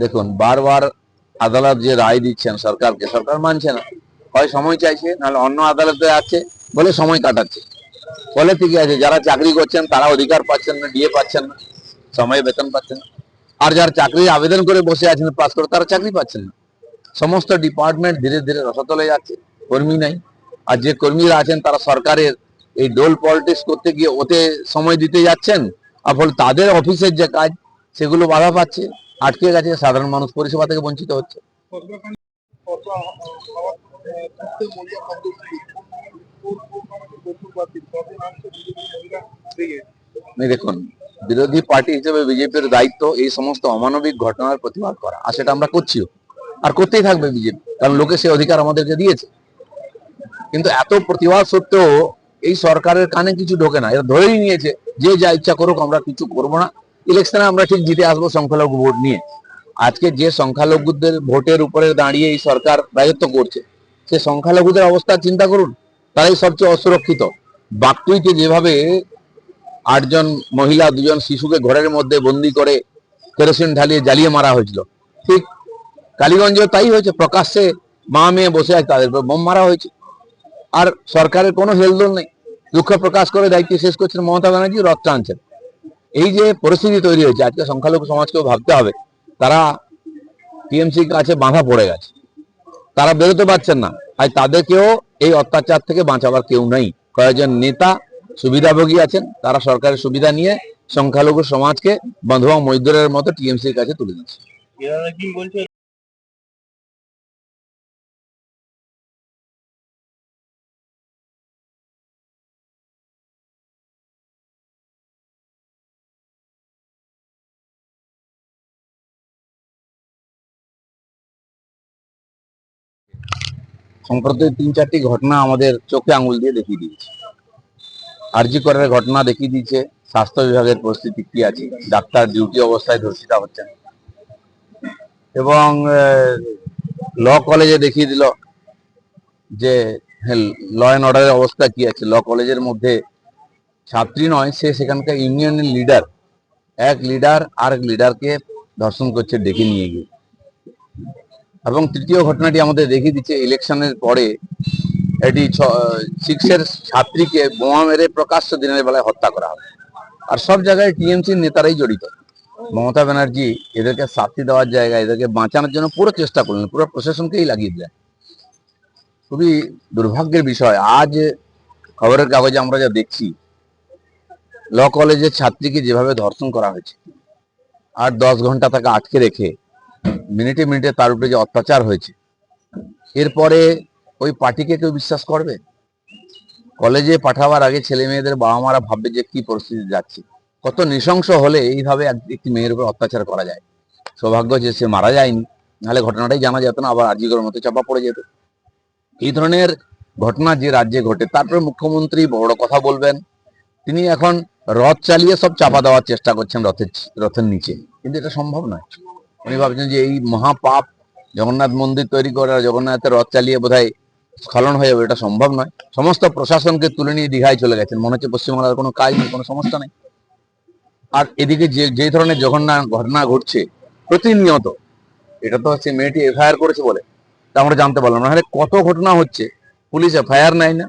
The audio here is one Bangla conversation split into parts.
দেখুন, বারবার আদালত যে রায় দিচ্ছেন সরকারকে, সরকার মানছে না। হয় সময় চাইছে, নাহলে অন্য আদালতে আছে, বলে সময় কাটাচ্ছে। ফলে ঠিকই আছে, যারা চাকরি করছেন, তারা অধিকার পাচ্ছেন না, ডিএ পাচ্ছেন না, সময়ে বেতন পাচ্ছেন না। আর যারা চাকরি, আবেদন করে বসে আছেন পাস করে, তারা চাকরি পাচ্ছেন না। সমস্ত ডিপার্টমেন্ট ধীরে ধীরে রসতলে যাচ্ছে, কর্মী নাই। আর যে কর্মীরা আছেন, তারা সরকারের এই ডোল পলিটিক্স করতে গিয়ে ওতে সময় দিতে যাচ্ছেন আর তাদের অফিসের যে কাজ, সেগুলো বাধা পাচ্ছে, আটকে গেছে, সাধারণ মানুষ পরিষেবা থেকে বঞ্চিত হচ্ছে। দেখুন, বিরোধী পার্টি হিসেবে বিজেপির দায়িত্ব এই সমস্ত অমানবিক ঘটনার প্রতিবাদ করা, আর সেটা আমরা করছিও আর করতেই থাকবে বিজেপি, কারণ লোকে সে অধিকার আমাদেরকে দিয়েছে। কিন্তু এত প্রতিবাদ সত্ত্বেও এই সরকারের কানে কিছু ঢোকে না, এরা ধরেই নিয়েছে যে যা ইচ্ছা করুক আমরা কিছু করব না। ইলেকশনে আমরা ঠিক জিতে আসব সংখ্যালঘু ভোট নিয়ে। আজকে যে সংখ্যালঘুদের ভোটের উপরে দাঁড়িয়ে এই সরকার রাজত্ব করছে, সে সংখ্যালঘুদের অবস্থা চিন্তা করুন, তারাই সবচেয়ে অসুরক্ষিত। বাকটুইতে যেভাবে আটজন মহিলা, দুজন শিশুকে ঘরের মধ্যে বন্দি করে কেরোসিন ঢালিয়ে জ্বালিয়ে মারা হয়েছিল, ঠিক কালীগঞ্জেও তাই হয়েছে, প্রকাশ্যে মা মেয়ে বসে আছে তাদের বোম মারা হয়েছে। আর সরকারের কোনো হেলদোল নেই। দুঃখ প্রকাশ করে দায়িত্ব শেষ করছেন মমতা ব্যানার্জি, রথ টানছেন। এই যে পরিস্থিতি তৈরি হয়েছে, আজকে সংখ্যালঘু সমাজকেও ভাবতে হবে, তারা টিএমসি কাছে বাঁধা পড়ে গেছে। তারা বেরোতে পারছেন না, আর তাদেরকেও এই অত্যাচার থেকে বাঁচাবার কেউ নেই। কয়েকজন নেতা সুবিধাভোগী আছেন, তারা সরকারের সুবিধা নিয়ে সংখ্যালঘু সমাজকে বন্ধুয়া মজদুরের মতো টিএমসির কাছে তুলে দিচ্ছে। সম্প্রতি তিন চারটি ঘটনা আমাদের চোখে আঙুল দিয়ে দেখিয়ে দিয়েছে। আরজি করার ঘটনা দেখিয়ে দিয়েছে, স্বাস্থ্য বিভাগের পরিস্থিতি কি আছে, ডাক্তার ডিউটি অবস্থায় ধর্ষিতা হচ্ছেন। এবং ল কলেজে দেখিয়ে দিল যে ল অ্যান্ড অর্ডারের অবস্থা কি আছে। ল কলেজের মধ্যে ছাত্রী নয়, সে সেখানকার ইউনিয়নের লিডার। এক লিডার আর এক লিডারকে ধর্ষণ করছে, ডেকে নিয়ে গিয়ে। এবং তৃতীয় ঘটনাটি আমাদের দেখিয়ে দিচ্ছে, ইলেকশনের পরে এটি সিক্সের ছাত্রীকে বোমা মেরে প্রকাশ্য দিনের বেলায় হত্যা করা হবে। আর সব জায়গায় টিএমসির নেতারাই জড়িত। মমতা ব্যানার্জি এদেরকে শাস্তি দেওয়ার জায়গায়, এদেরকে বাঁচানোর জন্য পুরো চেষ্টা করলেন, পুরো প্রশাসনকেই লাগিয়ে দিলেন। খুবই দুর্ভাগ্যের বিষয়। আজ খবরের কাগজে আমরা যা দেখছি, ল কলেজের ছাত্রীকে যেভাবে ধর্ষণ করা হয়েছে, আর দশ ঘণ্টা তাকে আটকে রেখে মিনিটে মিনিটে তার উপরে যে অত্যাচার হয়েছে, এরপরে ওই পার্টিকে কেউ বিশ্বাস করবে? কলেজে পাঠাবার আগে ছেলে মেয়েদের বাবা মারা ভাববে যে কি পরিস্থিতি যাচ্ছে। কত নৃশংস হলে এইভাবে একটি মেয়ের উপর অত্যাচার করা যায়। সৌভাগ্য যে সে মারা যায়নি, নাহলে ঘটনাটাই জানা যেত না, আবার আজিগর মতো চাপা পড়ে যেত। এই ধরনের ঘটনা যে রাজ্যে ঘটে তারপরে মুখ্যমন্ত্রী বড় কথা বলবেন। তিনি এখন রথ চালিয়ে সব চাপা দেওয়ার চেষ্টা করছেন রথের রথের নিচে। কিন্তু এটা সম্ভব নয়। উনি ভাবছেন যে এই মহাপাপ জগন্নাথ মন্দির তৈরি করে, জগন্নাথের রথ চালিয়ে বোধহয় স্খলন হয়ে যাবে, এটা সম্ভব নয়। সমস্ত প্রশাসনকে তুলে নিয়ে দীঘায় চলে গেছেন। মনে হচ্ছে পশ্চিমবাংলার কোনো কাজ নেই, কোনো সমস্যা নেই। আর এদিকে যে যে ধরনের জঘন্য ঘটনা ঘটছে, প্রতিনিয়ত, এটা তো হচ্ছে মেয়েটি এফআইআর করেছে বলে, তা আমরা জানতে পারলাম না। কত ঘটনা হচ্ছে? পুলিশ এফআইআর নেয় না।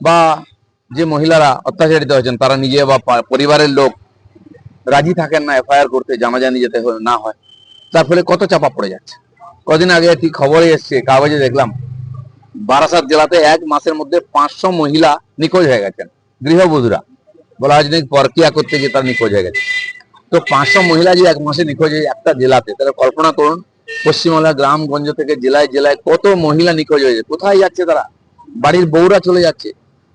বা যে মহিলারা অত্যাচারিত হয়েছেন, তারা নিজে বা পরিবারের লোক রাজি থাকেন না এফআইআর করতে, জানাজানি যেতে না হয়। তার ফলে কত চাপা পড়ে যাচ্ছে। কদিন আগে একটি খবরে এসছে, কাগজে দেখলাম, বারাসাত জেলাতে এক মাসের মধ্যে পাঁচশো মহিলা নিখোঁজ হয়ে গেছেন, গৃহবধূরা। বলা হয় যে নাকি করতে গিয়ে তারা নিখোঁজ হয়ে গেছে। তো পাঁচশো মহিলা যে এক মাসে নিখোঁজ হয়ে একটা জেলাতে, তাহলে কল্পনা করুন পশ্চিমবাংলা গ্রামগঞ্জ থেকে জেলায় জেলায় কত মহিলা নিখোঁজ হয়েছে কোথায় যাচ্ছে তারা? বাড়ির বউরা চলে যাচ্ছে,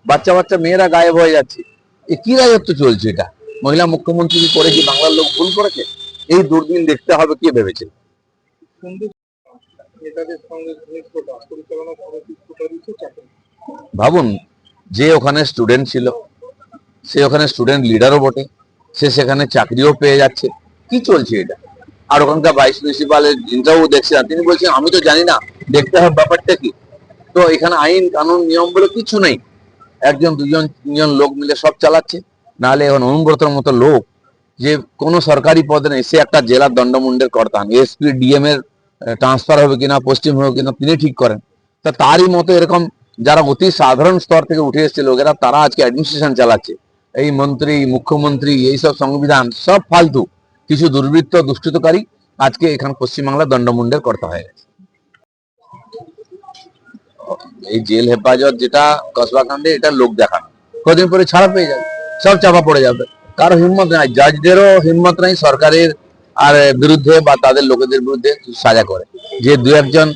বাচ্চা বাচ্চা মেয়েরা গায়েব হয়ে যাচ্ছে। এ কি রাজত্ব চলছে এটা? মহিলা মুখ্যমন্ত্রী করে কি বাংলার লোক ভুল করেছে? এই দুর্দিন দেখতে হবে কে ভেবেছে? সুন্দর নেতাদের সঙ্গে ঘনিষ্ঠতা পরিচালনা সমিতি প্রতারিত চাকরি ভাবুন, যে ওখানে স্টুডেন্ট ছিল, সে ওখানে স্টুডেন্ট লিডারও বটে, সে সেখানে চাকরিও পেয়ে যাচ্ছে। কি চলছে এটা? আর ওখানকার ভাইস প্রিন্সিপালের ইন্টারভিউ দেখছি না। তিনি বলছেন, আমি তো জানি না, দেখতে হবে ব্যাপারটা কি? তো এখানে আইন, কানুন, নিয়ম বলে কিছু নেই। একজন, দুজন, তিনজন লোক মিলে সব চালাচ্ছে। নাহলে এখন অনুব্রতর মতো লোক যে কোনো সরকারি পদে নেই সে একটা জেলার দণ্ডমুন্ডের কর্তা, এসপি, ডিএম এর ট্রান্সফার হবে কিনা, পশ্চিম হবে কিনা, তিনি ঠিক করেন। তা তারই মতো এরকম যারা অতি সাধারণ স্তর থেকে উঠে এসেছে লোকেরা, তারা আজকে অ্যাডমিনিস্ট্রেশন চালাচ্ছে। এই মন্ত্রী, মুখ্যমন্ত্রী এইসব সংবিধান, সব ফালতু, কিছু দুর্বৃত্ত, দুষ্কৃতকারী আজকে এখানে পশ্চিমবাংলার দণ্ডমুন্ডের কর্তা হয়ে গেছে। এই জেল হেফাজত যেটা, কসবা কাণ্ডে এটা লোক দেখানো। কদিন পরে ছাড়া পেয়ে যাবে, সব চাপা পড়ে যাবে। কারও হিম্মত নাই, জাজদেরও হিম্মত নাই সরকারের আর বিরুদ্ধে বা তাদের লোকেদের বিরুদ্ধে সাজা করে। যে দু একজন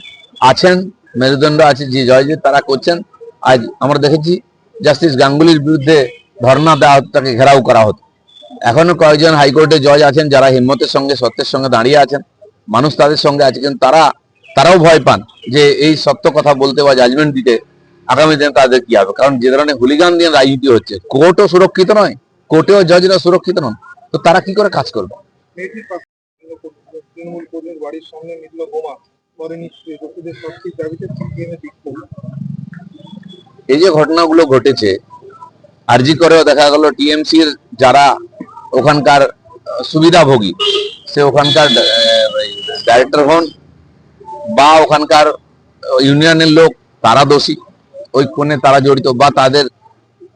আছেন, মেরুদণ্ড আছে, যে জয়জিৎ তারা করছেন, আজ আমরা দেখেছি জাস্টিস গাঙ্গুলির বিরুদ্ধে ধর্ণা দেওয়া হতো, তাকে ঘেরাও করা হতো। এখনও কয়েকজন হাইকোর্টে জজ আছেন যারা হিম্মতের সঙ্গে, সত্যের সঙ্গে দাঁড়িয়ে আছেন। মানুষ তাদের সঙ্গে আছে, কিন্তু তারা, তারাও ভয় পান যে এই সত্য কথা বলতে বা জাজমেন্ট দিতে আগামী দিনে তাদের কি হবে? কারণ যে ধরনের হুলিগান দিয়ে রাজনীতি হচ্ছে, কোর্টও সুরক্ষিত নয় কোর্টেও জজরা সুরক্ষিত নন তো তারা কি করে কাজ করবে? তৃণমূল কর্মীর বাড়ির সামনে মিলল বোমা পরে নিশ্চয়ই দোষীদের শাস্তির দাবিতে সিপিএমে বিক্ষোভ। এই যে ঘটনাগুলো ঘটেছে আরজি করেও দেখা গেল টিএমসির যারা ওখানকার সুবিধাভোগী সে ওখানকার ডাইরেক্টর হন বা ওখানকার ইউনিয়নের লোক তারা দোষী। ওই কোণে তারা জড়িত বা তাদের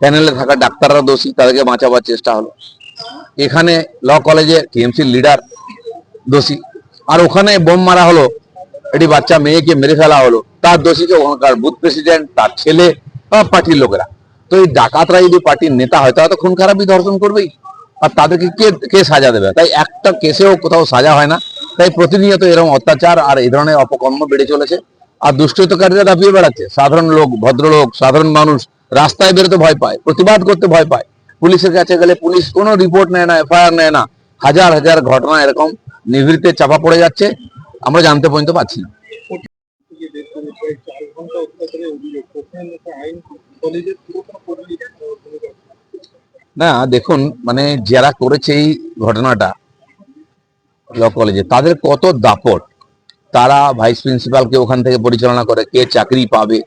প্যানেলে থাকা ডাক্তাররা দোষী, তাদেরকে বাঁচাবার চেষ্টা হলো। এখানে ল কলেজে টিএমসির লিডার দোষী। আর ওখানে বোম মারা হলো, এটি বাচ্চা মেয়েকে মেরে ফেলা হলো। তার দোষীকে ওখানকার বুথ প্রেসিডেন্ট, তার ছেলে বা পার্টির লোকেরা। তো এই ডাকাতরা যদি পার্টির নেতা হয়, তারা তো খুন খারাপই ধর্ষণ করবেই। আর তাদেরকে কে কে সাজা দেবে? তাই একটা কেসেও কোথাও সাজা হয় না। তাই প্রতিনিয়ত এরকম অত্যাচার আর এই ধরনের অপকর্ম বেড়ে চলেছে। আর দুষ্কৃতকারীরা দাপিয়ে বেড়াচ্ছে। সাধারণ লোক, ভদ্রলোক, সাধারণ মানুষ রাস্তায় বেরোতে ভয় পায়, প্রতিবাদ করতে ভয় পায়। পুলিশের কাছে গেলে পুলিশ কোনো রিপোর্ট নেয় না এফআইআর নেয় না। হাজার হাজার ঘটনা এরকম নিভৃতে চাপা পড়ে যাচ্ছে, আমরা জানতে পর্যন্ত পাচ্ছি না। না, দেখুন মানে যারা করেছে এই ঘটনাটা ল কলেজে তাদের কত দাপট। তারা ভাইস প্রিন্সিপালকে ওখান থেকে পরিচালনা করে, কে চাকরি পাবে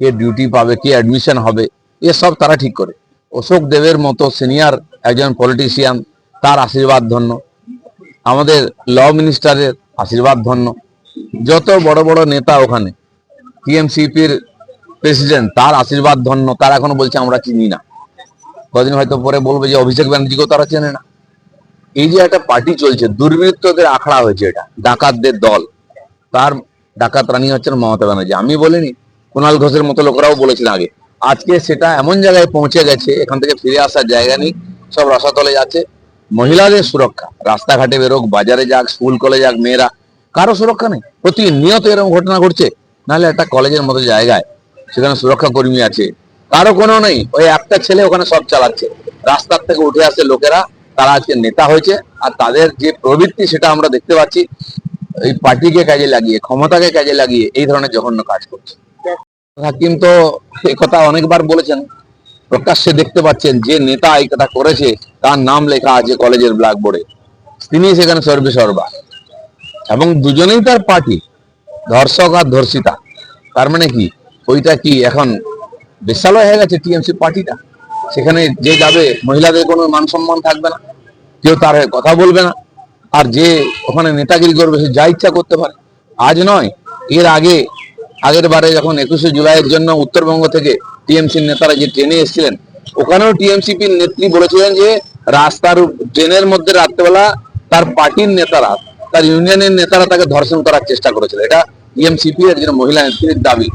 কে ডিউটি পাবে, কে অ্যাডমিশন হবে এসব তারা ঠিক করে। অশোক দেবের মতো সিনিয়র একজন পলিটিশিয়ান তার আশীর্বাদ ধন্য। আমাদের ল মিনিস্টারের আশীর্বাদ ধন্য। যত বড় বড় নেতা ওখানে টিএমসিপির প্রেসিডেন্ট তার আশীর্বাদ ধন্য। তারা এখনও বলছে, আমরা চিনি না। কদিন হয়তো পরে বলবে যে, অভিষেক ব্যানার্জিকেও তারা চেনে না? এই যে একটা পার্টি চলছে, দুর্বৃত্তদের আখড়া হয়েছে এটা, ডাকাতদের দল। তার ডাকাত রানী হচ্ছেন মমতা ব্যানার্জি। আমি বলিনি কুণাল ঘোষের মতো লোকেরাও বলেছিল আগে। আজকে সেটা এমন জায়গায় পৌঁছে গেছে, এখান থেকে ফিরে আসার জায়গা নেই, সব রসাতলে যাচ্ছে। মহিলাদের সুরক্ষা, রাস্তাঘাটে বেরোক, বাজারে যাক, স্কুল কলেজ যাক, মেয়েরা, কারও সুরক্ষা নেই। প্রতিনিয়ত এরকম ঘটনা ঘটছে, নাহলে একটা কলেজের মতো জায়গায় সেখানে সুরক্ষা কর্মী আছে। কারও কোনো নেই, ওই একটা ছেলে ওখানে সব চালাচ্ছে। রাস্তার থেকে উঠে আসে লোকেরা, তারা আজকে নেতা হয়েছে, আর তাদের যে প্রবৃত্তি সেটা আমরা দেখতে পাচ্ছি, এই পার্টিকে কাজে লাগিয়ে, ক্ষমতাকে কাজে লাগিয়ে এই ধরনের জঘন্য কাজ করছে। হাকিম তো কথা অনেকবার বলেছেন। প্রকাশ্যে দেখতে পাচ্ছেন যে নেতা এই কথা করেছে, তার নাম লেখা আছে কলেজের ব্ল্যাকবোর্ডে। তিনি সেখানে সর্বে সর্বা। এবং দুজনেই তার পার্টি, ধর্ষক আর ধর্ষিতা। তার মানে কি? ওইটা কি এখন বিশালয় হয়ে গেছে টিএমসি পার্টিটা? সেখানে যে যাবে, মহিলাদের কোনো মান সম্মান থাকবে না। কেউ তার কথা বলবে না। আর যে ওখানে নেতাগিরি করবে, সে যা ইচ্ছা করতে পারে। আজ নয়, এর আগে আগের বারে যখন একুশে জুলাইয়ের জন্য উত্তরবঙ্গ থেকে টিএমসির নেতারা যে ট্রেনে এসেছিলেন, ওখানেও টিএমসিপির নেত্রী বলেছিলেন যে, রাস্তার ট্রেনের মধ্যে রাত্রেবেলা তার পার্টির নেতারা, তার ইউনিয়নের নেতারা তাকে ধর্ষণ করার চেষ্টা করেছিল। এটা টিএমসিপি এর একজন মহিলা নেত্রীর দাবি।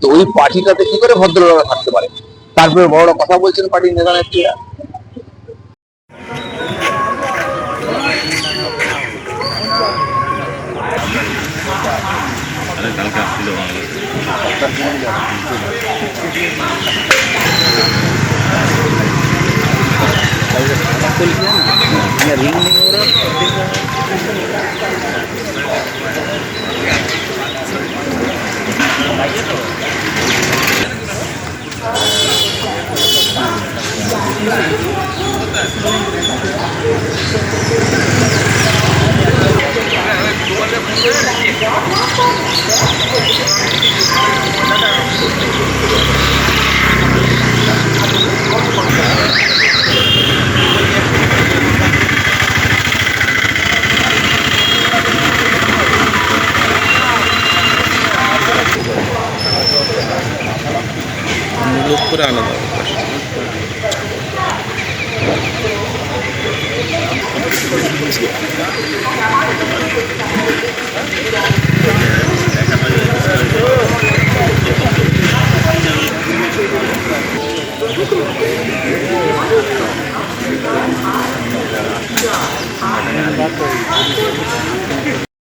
তো ওই পার্টিটাতে কি করে ভদ্রলোকরা থাকতে পারে? তারপরে বড় কথা বলছেন পার্টির নেতা নেত্রীরা kulit yan. Nyaring ni orang. Thank you. লোক করে আনা দরকার